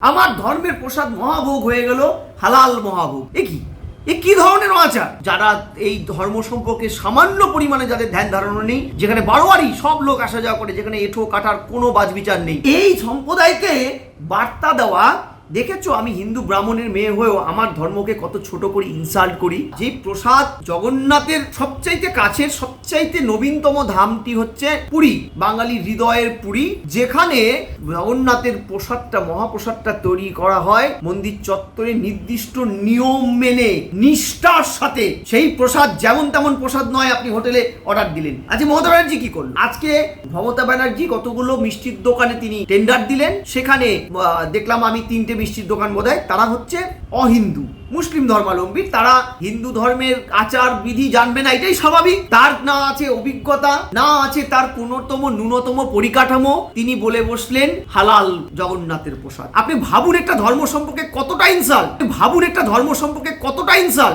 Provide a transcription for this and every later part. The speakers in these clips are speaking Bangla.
আমার ধর্মের প্রসাদ মহাভোগ হয়ে গেল, হালাল মহাভোগ। এ কি? এ কি ধরনের আচার? যারা এই ধর্ম সম্পর্কে সামান্য পরিমাণে যাদের ধ্যান ধারণা নেই, যেখানে বারোয়ারি সব লোক আসা যাওয়া করে, যেখানে এঠো কাটার কোনো বাজবিচার নেই, এই সম্প্রদায়কে বার্তা দেওয়া দেখেছ আমি হিন্দু ব্রাহ্মণের মেয়ে হয়েও আমার ধর্মকে কত ছোট করে ইনসাল্ট করি? যে প্রসাদ জগন্নাথের সবচাইতে কাছের, সবচাইতে নবীনতম ধামটি হচ্ছে পুরী, বাঙালি হৃদয়ের পুরী, যেখানে জগন্নাথের প্রসাদটা, মহাপ্রসাদটা তৈরি করা হয়। মন্দির চত্বরে নির্দিষ্ট নিয়ম মেনে, নিষ্ঠার সাথে সেই প্রসাদ, যেমন তেমন প্রসাদ নয়, আপনি হোটেলে অর্ডার দিলেন। আজকে মমতা ব্যানার্জি কি করলেন আজকে মমতা ব্যানার্জি কতগুলো মিষ্টির দোকানে তিনি টেন্ডার দিলেন। সেখানে দেখলাম আমি তিনটে মিষ্টির দোকান বোধহয় তারা হচ্ছে অহিন্দু, মুসলিম ধর্মাবলম্বী। তারা হিন্দু ধর্মের আচার, বিধি জানবে না, এটাই স্বাভাবিক। তার না আছে অভিজ্ঞতা, না আছে তার কোনতম ন্যূনতম পরিকাঠামো। তিনি বলে বসলেন, হালাল জগন্নাথের প্রসাদ। আপনি ভাবুন একটা ধর্ম সম্পর্কে কতটা ইনসাল ভাবুন একটা ধর্ম সম্পর্কে কতটা ইনসাল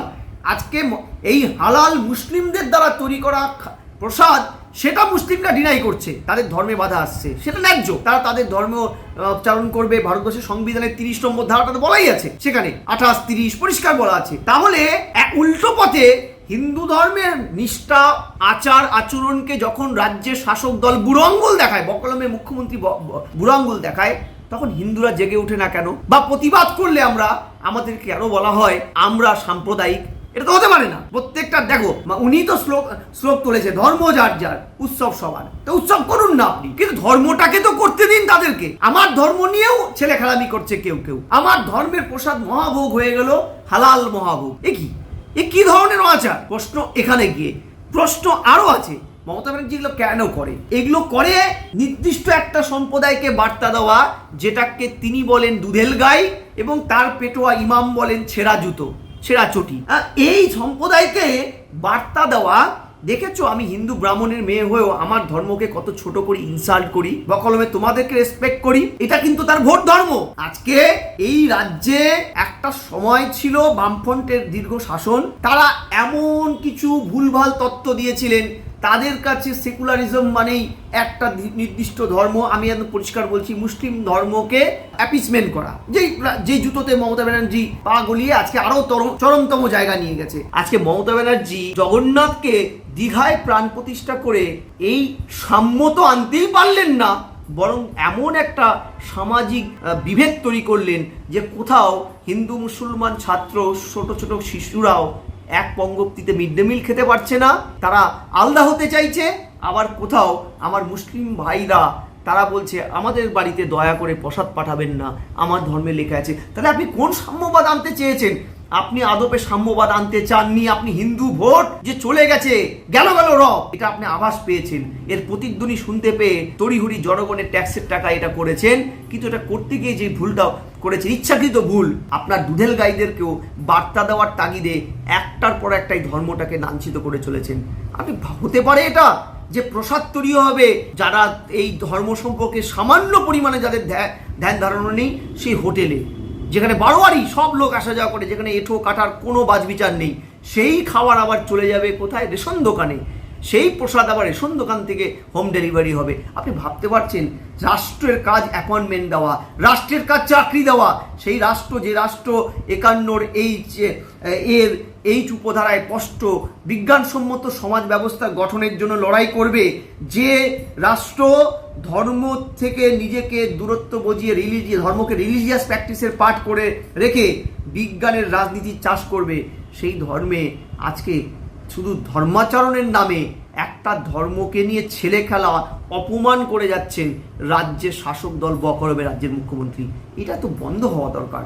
আজকে এই হালাল মুসলিমদের দ্বারা তৈরি করা প্রসাদ সেটা মুসলিমরা ডিনাই করছে, তাদের ধর্মে বাধা আসছে। সেটা ন্যায্য। তারা তাদের ধর্ম উচ্চারণ করবে, ভারতবর্ষের সংবিধানের তিরিশ নম্বর ধারাটাতে বলাই আছে। সেখানে আঠাশ, তিরিশ পরিষ্কার বলা আছে। তাহলে উল্টো পথে হিন্দু ধর্মের নিষ্ঠা, আচার, আচরণকে যখন রাজ্যের শাসক দল বুড়ো আঙ্গুল দেখায় বকলমের মুখ্যমন্ত্রী ব- ব- দেখায়, তখন হিন্দুরা জেগে ওঠে না কেন? বা প্রতিবাদ করলে আমরা, আমাদেরকে কেন বলা হয়, আমরা সাম্প্রদায়িক এটা তো হতে পারে না। প্রত্যেকটা, দেখো উনি তো শ্লোক শ্লোক তুলেছে, ধর্ম যার যার, উৎসব সবার। তো উৎসব করুন না আপনি, কিন্তু ধর্মটাকে তো করতে দিন তাদেরকে। আমার ধর্ম নিয়েও ছেলে খেলামি করছে কেউ কেউ। আমার ধর্মের প্রসাদ মহাভোগ হয়ে গেল, হালাল মহাভোগ। এ কি? এ কি ধরনের আচার? প্রশ্ন এখানে গিয়ে। প্রশ্ন আরও আছে। মমতা ব্যানার্জি এগুলো কেন করে? এগুলো করে নির্দিষ্ট একটা সম্প্রদায়কে বার্তা দেওয়া, যেটাকে তিনি বলেন দুধেল গাই এবং তার পেটোয়া ইমাম বলেন ছেঁড়া জুতো। ছেঁড়া চটি। এই সম্প্রদায়কে বার্তা দেওয়া, দেখেছ আমি হিন্দু ব্রাহ্মণের মেয়ে হয়েও আমার ধর্মকে কত ছোট করে ইনসাল্ট করি, বকলমে তোমাদেরকে রেসপেক্ট করি, এটা কিন্তু তার ভোট ধর্ম। আজকে এই রাজ্যে একটা সময় ছিল বামফ্রন্টের দীর্ঘ শাসন, তারা এমন কিছু ভুলভাল তত্ত্ব দিয়েছিলেন তাদের কাছে সেকুলারিজম মানেই একটা নির্দিষ্ট ধর্ম। আমি একদম পরিষ্কার বলছি, মুসলিম ধর্মকে অ্যাপিসমেন্ট করা। যেই যে জুতোতে মমতা ব্যানার্জি পা গলিয়ে আজকে আরও চরমতম জায়গা নিয়ে গেছে। আজকে মমতা ব্যানার্জি জগন্নাথকে দীঘায় প্রাণ প্রতিষ্ঠা করে এই সাম্য তো আনতেই পারলেন না, বরং এমন একটা সামাজিক বিভেদ তৈরি করলেন যে কোথাও হিন্দু, মুসলমান ছাত্র, ছোট ছোট শিশুরাও এক পঙ্গক্তিতে মিড ডে মিল খেতে পারছে না, তারা আলাদা হতে চাইছে, আবার কোথাও আমার মুসলিম ভাইরা, তারা বলছে, আমাদের বাড়িতে দয়া করে প্রসাদ পাঠাবেন না, আমার ধর্মে লেখা আছে। তাহলে আপনি কোন সাম্যবাদ আনতে চেয়েছেন? আপনি আদপে সাম্যবাদ আনতে চাননি, আপনি হিন্দু ভোট যে চলে গেছে, গেল গেল র এটা আপনি আভাস পেয়েছেন। এর প্রতিধ্বনি শুনতে পেয়ে তড়িহুড়ি জনগণের ট্যাক্সের টাকা এটা করেছেন। কিন্তু এটা করতে গিয়ে যে ভুলটা করেছেন, ইচ্ছাকৃত ভুল, আপনার দুধেল গাইদেরকেও বার্তা দেওয়ার তাগিদে একটার পর একটাই ধর্মটাকে লাঞ্ছিত করে চলেছেন। আপনি হতে পারে এটা যে প্রসাদ তৈরি হবে, যারা এই ধর্ম সম্পর্কে সামান্য পরিমাণে যাদের ধ্যা- ধ্যান ধারণা নেই, সেই হোটেলে। যেখানে বারোয়ারি সব লোক আসা যাওয়া করে, যেখানে এঠো কাটার কোনো বাজবিচার নেই। সেই খাবার আবার চলে যাবে কোথায়? রেশন দোকানে। সেই প্রসাদ আবার রেশন দোকান থেকে হোম ডেলিভারি হবে। আপনি ভাবতে পারছেন, রাষ্ট্রের কাজ অ্যাপয়েন্টমেন্ট দেওয়া, রাষ্ট্রের কাজ চাকরি দেওয়া, সেই রাষ্ট্র, যে রাষ্ট্র একান্নর এই যে- এর এই উপধারায় স্পষ্ট, বিজ্ঞানসম্মত সমাজ ব্যবস্থা গঠনের জন্য লড়াই করবে, যে রাষ্ট্র ধর্ম থেকে নিজেকে দূরত্ব বজিয়ে রিলিজিয়াস ধর্মকে রিলিজিয়াস প্র্যাকটিসের পাঠ করে রেখে বিজ্ঞানের রাজনীতির চাষ করবে, সেই ধর্মে আজকে শুধু ধর্মাচরণের নামে একটা ধর্মকে নিয়ে ছেলে খেলা অপমান করে যাচ্ছেন রাজ্যের শাসক দল বকরবে রাজ্যের মুখ্যমন্ত্রী। এটা তো বন্ধ হওয়া দরকার।